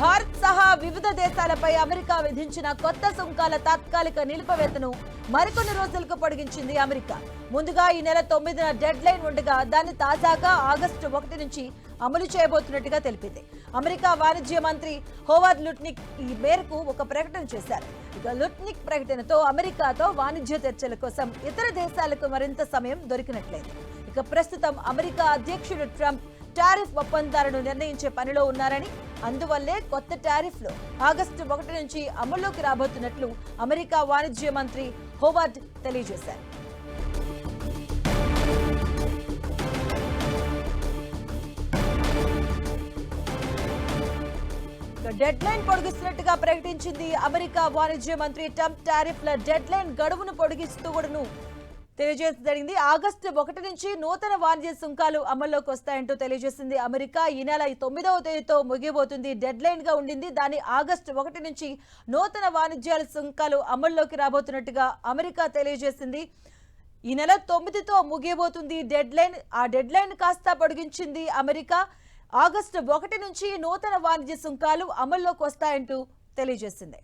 భారత్ సహా వివిధ దేశాలపై అమెరికా విధించిన కొత్త సుంకాల తాత్కాలిక నిలిపివేతను మరికొన్ని రోజులకు పొడిగించింది అమెరికా. ముందుగా ఈ నెల తొమ్మిదిన డెడ్ లైన్ ఉండగా దాన్ని తాజాగా ఆగస్టు ఒకటి నుంచి అమలు చేయబోతున్నట్టుగా తెలిపింది. అమెరికా వాణిజ్య మంత్రి హోవార్డ్ లుట్నిక్ ఈ మేరకు ఒక ప్రకటన చేశారు. ఇక లుట్నిక్ ప్రకటనతో అమెరికాతో వాణిజ్య చర్చల కోసం ఇతర దేశాలకు మరింత సమయం దొరికినట్లయింది. ఇక ప్రస్తుతం అమెరికా అధ్యక్షుడు ట్రంప్ టారిఫ్ ఒప్పందాలను నిర్ణయించే పనిలో ఉన్నారని అందువల్లే కొత్త టారిఫ్లు ఆగస్టు ఒకటి నుంచి అమల్లోకి రాబోతున్నట్లు అమెరికా వాణిజ్య మంత్రి హోవార్డ్ తెలియజేశారు. డెడ్ లైన్ పొడిగిస్తున్నట్టుగా ప్రకటించింది అమెరికా వాణిజ్య మంత్రి ట్రంప్ టారిఫ్ల డెడ్ లైన్ గడువును పొడిగిస్తూ కూడాను తెలియజేసి జరిగింది. ఆగస్టు ఒకటి నుంచి నూతన వాణిజ్య సుంకాలు అమల్లోకి వస్తాయంటూ తెలియజేసింది. అమెరికా ఈ నెల తొమ్మిదవ తేదీతో ముగియబోతుంది. డెడ్ లైన్గా ఉండింది. దాని ఆగస్టు ఒకటి నుంచి నూతన వాణిజ్యాల సుంకాలు అమల్లోకి రాబోతున్నట్టుగా అమెరికా తెలియజేసింది. ఈ నెల తొమ్మిదితో ముగియబోతుంది డెడ్ లైన్. ఆ డెడ్ లైన్ కాస్త పొడిగించింది అమెరికా. ఆగస్టు ఒకటి నుంచి నూతన వాణిజ్య సుంకాలు అమల్లోకి వస్తాయంటూ తెలియజేసింది.